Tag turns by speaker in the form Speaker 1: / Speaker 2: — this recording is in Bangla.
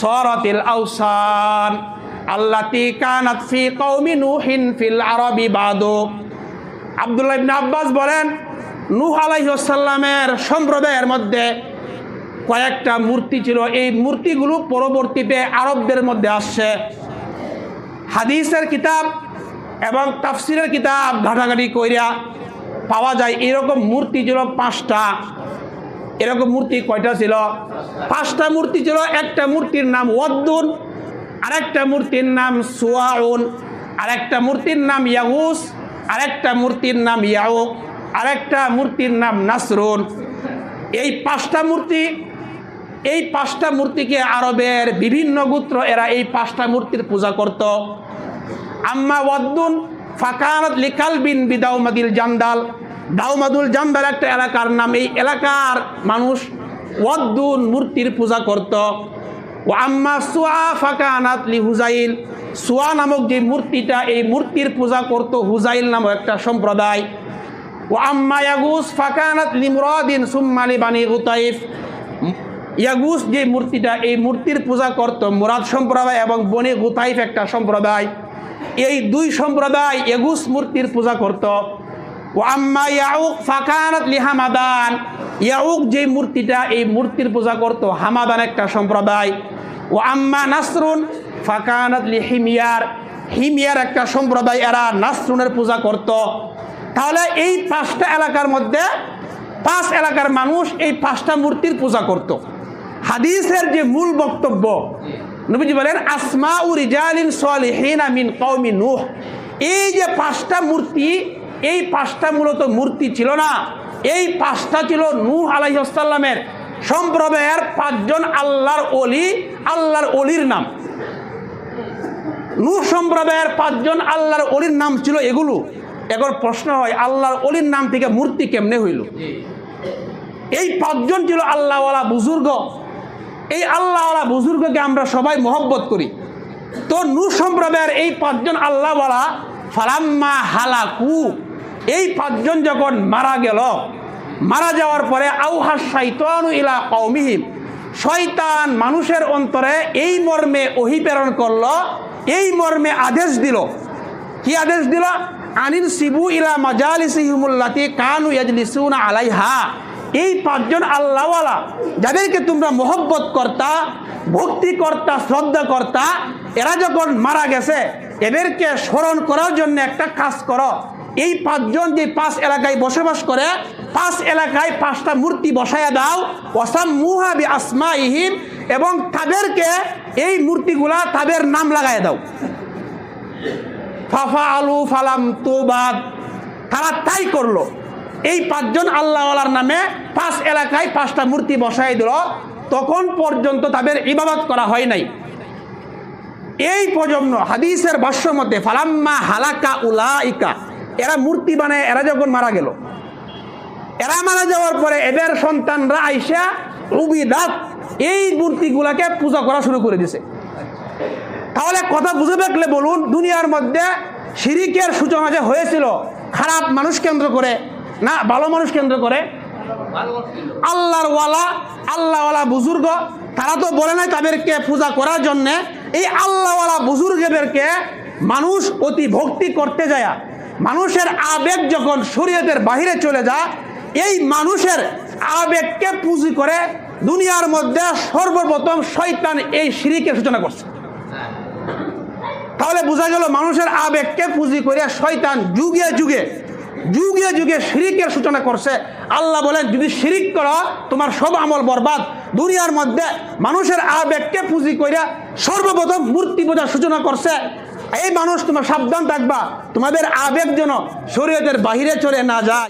Speaker 1: সরাতিল আউসান, আল্লাতি কানাত ফি কওমি নূহিন ফিল আরবি বাদু। আব্দুল্লাহ ইবনে আব্বাস বলেন, নূহ আলাইহিস সালামের সম্প্রদায়ের মধ্যে কয়েকটা মূর্তি ছিল। এই মূর্তিগুলো পরবর্তীতে আরবদের মধ্যে আসছে। হাদিসের কিতাব এবং তাফসিরের কিতাব ঘাটাঘাটি কইরা পাওয়া যায়, এরকম মূর্তি ছিল পাঁচটা। এরকম মূর্তি কয়টা ছিল? পাঁচটা মূর্তি ছিল, একটা মূর্তির নাম ওয়াদ্দুন, আরেকটা মূর্তির নাম সুয়াউন, আরেকটা মূর্তির নাম ইয়াগুস আরেকটা মূর্তির নাম ইয়াউক, আরেকটা মূর্তির নাম নাসরুন। এই পাঁচটা মূর্তি, এই পাঁচটা মূর্তিকে আরবের বিভিন্ন গোত্র এরা এই পাঁচটা মূর্তির পূজা করত। আম্মা ওয়াদ্দুন ফাকানত লিকাল বিন বিদাউমাদিল জান্দাল দাউমাদুল জান্দাল একটা এলাকার নাম। এই এলাকার মানুষ ওয়াদ্দুন মূর্তির পূজা করত। ও আম্মা সুয়া ফাকানাত লি হুজাইল। সুয়া নামক যে মূর্তিটা, এই মূর্তির পূজা করত হুজাইল নামক একটা সম্প্রদায়। ও আম্মা ইয়াগুস ফাকানাত লিমরাদিন সুম্মালি বানি গুতাইফ। ইয়াগুস যে মূর্তিটা, এই মূর্তির পূজা করত মুরাদ সম্প্রদায় এবং বনে গুতাইফ একটা সম্প্রদায়। এই দুই সম্প্রদায় এগুস মূর্তির পূজা করত। ও আম্মা ইয়াউক ফাকানাত লি হামাদান ইয়াউক যে মূর্তিটা, এই মূর্তির পূজা করত হামাদান একটা সম্প্রদায়। ও আম্মা নাসরুন ফাকানাত লি হিমিয়ার হিমিয়ার একটা সম্প্রদায়, এরা নাসরুনের পূজা করত। তাহলে এই পাঁচটা এলাকার মধ্যে পাঁচ এলাকার মানুষ এই পাঁচটা মূর্তির পূজা করত। হাদিসের যে মূল বক্তব্য, নবীজি বলেন আসমা উ রিজালিন সলিহিন মিন কওমি নূহ। এই যে পাঁচটা মূর্তি এই পাঁচটা মূলত মূর্তি ছিল না। এই পাঁচটা ছিল নূহ আলাইসাল্লামের সম্প্রদায়ের পাঁচজন আল্লাহর অলি আল্লাহর অলির নাম। নূহ সম্প্রদায়ের পাঁচজন আল্লাহর অলির নাম ছিল এগুলো। এখন প্রশ্ন হয়, আল্লাহর অলির নাম থেকে মূর্তি কেমনে হইল? এই পাঁচজন ছিল আল্লাহওয়ালা বুজুর্গ। এই আল্লাহওয়ালা বুজুর্গকে আমরা সবাই মহব্বত করি। তো নূ সম্প্রদায়ের এই পাঁচজন আল্লাহওয়ালা ফালাম্মা হালাকু এই পাঁচজন যখন মারা গেল, মারা যাওয়ার পরে আউহা শাইতানু ইলা কৌমিহিম শয়তান মানুষের অন্তরে এই মর্মে ওহি প্রেরণ করল, এই মর্মে আদেশ দিল। কি আদেশ দিল? আনিল সিবু ইলা মাজালিসিহিমুল্লাতি কানু ইয়াজলিসুনা আলাইহা। এই পাঁচজন আল্লাহওয়ালা, যাদেরকে তোমরা মোহব্বত কর্তা, ভক্তি কর্তা, শ্রদ্ধা কর্তা, এরা যখন মারা গেছে, এদেরকে স্মরণ করার জন্য একটা কাজ করো। এই পাঁচজন যে পাঁচ এলাকায় বসবাস করে, পাঁচ এলাকায় পাঁচটা মূর্তি বসাইয়া দাও। অসাম মুহাবি আসমা ইহিম এবং তাদেরকে এই মূর্তিগুলা তাদের নাম লাগাই দাও। ফাফা আলু ফালাম তোবাদ। তারা তাই করল। এই পাঁচজন আল্লাহওয়ালার নামে পাঁচ এলাকায় পাঁচটা মূর্তি বসাই দিল। তখন পর্যন্ত তাদের ইবাদত করা হয় নাই। এই প্রজন্ম হাদিসের ভাষ্য মতে, ফালাম্মা হালাকা উলাইকা। এরা মূর্তি বানায়, এরা যখন মারা গেল। এরা মারা যাওয়ার পরে এদের সন্তানরা আইসা উবিদাত এই মূর্তিগুলাকে পূজা করা শুরু করে দিছে। তাহলে কথা বুঝে দেখলে বলুন, দুনিয়ার মধ্যে শিরিকের সূচনা যে হয়েছিল, খারাপ মানুষ কেন্দ্র করে না ভালো মানুষ কেন্দ্র করে? আল্লাহর ওয়ালা, আল্লাহওয়ালা বুজুর্গ, তারা তো বলে নাই তাদেরকে পূজা করার জন্যে। এই আল্লাহওয়ালা বুজুর্গদেরকে মানুষ অতি ভক্তি করতে যায়। মানুষের আবেগ যখন শরীয়তের বাহিরে চলে যায়, এই মানুষের আবেগকে পুঁজি করে দুনিয়ার মধ্যে সর্বপ্রথম শয়তান এই শিরিকের সূচনা করছে। তাহলে বোঝা গেল মানুষের আবেগকে পুঁজি করিয়া শয়তান যুগে যুগে যুগে যুগে শিরিকের সূচনা করছে। আল্লাহ বলেন, যদি শিরিক করো, তোমার সব আমল বরবাদ। দুনিয়ার মধ্যে মানুষের আবেগকে পুঁজি করিয়া সর্বপ্রথম মূর্তি পূজার সূচনা করছে। এই মানুষ তোমার সাবধান থাকবা। তোমাদের আবেগ যেন শরীয়তের বাহিরে চলে না যায়।